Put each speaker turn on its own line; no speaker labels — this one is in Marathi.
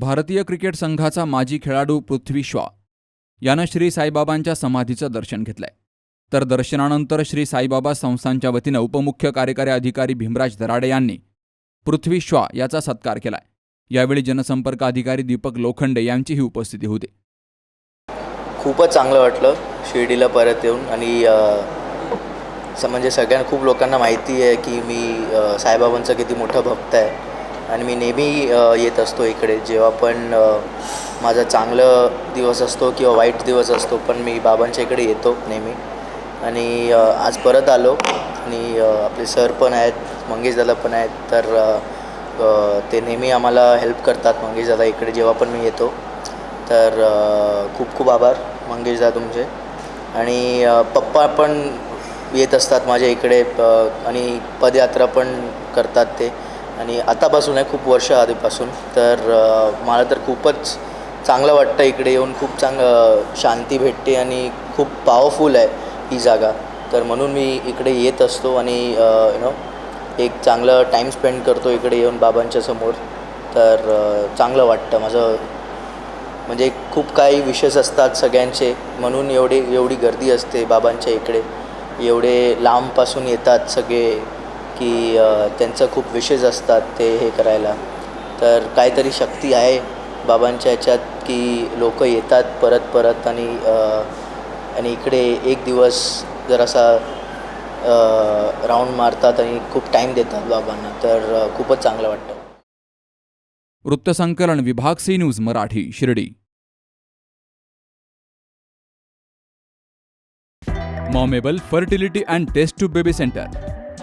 भारतीय क्रिकेट संघाचा माजी खेळाडू पृथ्वी शॉ यानं श्री साईबाबांच्या समाधीचं दर्शन घेतलंय. तर दर्शनानंतर श्री साईबाबा संस्थांच्या वतीनं उपमुख्य कार्यकारी अधिकारी भीमराज दराडे यांनी पृथ्वी शॉ याचा सत्कार केलाय. यावेळी जनसंपर्क अधिकारी दीपक लोखंडे यांचीही उपस्थिती होती.
खूपच चांगलं वाटलं शिर्डीला परत येऊन आणि म्हणजे सगळ्यांना खूप लोकांना माहिती आहे की मी साईबाबांचं साईबाबांचा किती मोठा भक्त आहे. आणि मी नेहमी येत असतो इकडे. जेव्हा पण माझा चांगलं दिवस असतो किंवा वाईट दिवस असतो पण मी बाबांच्या इकडे येतो नेहमी. आणि आज परत आलो आणि आपले सर पण आहेत मंगेश दादा पण आहेत. तर ते नेहमी आम्हाला हेल्प करतात मंगेश दादा इकडे जेव्हा पण मी येतो. तर खूप खूप आभार मंगेशदा तुमचे. आणि पप्पा पण येत असतात माझ्या इकडे आणि पदयात्रा पण करतात ते. आणि आतापासून आहे खूप वर्ष आधीपासून. तर मला तर खूपच चांगलं वाटतं इकडे येऊन. खूप चांगलं शांती भेटते आणि खूप पॉवरफुल आहे ही जागा. तर म्हणून मी इकडे येत असतो आणि यु नो एक चांगलं टाईम स्पेंड करतो इकडे येऊन बाबांच्या समोर. तर चांगलं वाटतं माझं. म्हणजे खूप काही विशेष असतात सगळ्यांचे. म्हणून एवढे एवढी गर्दी असते बाबांच्या इकडे. एवढे लांबपासून येतात सगळे. की त्यांचं खूप विशेष असतात ते हे करायला. तर काहीतरी शक्ती आहे बाबांच्या ह्याच्यात की लोक येतात परत परत आणि आणि इकडे एक दिवस जरासा राऊंड मारतात आणि खूप टाईम देतात बाबांना. तर खूपच चांगलं वाटतं.
वृत्तसंकलन विभाग C news Marathi Shirdi. Momable fertility and test tube baby centre.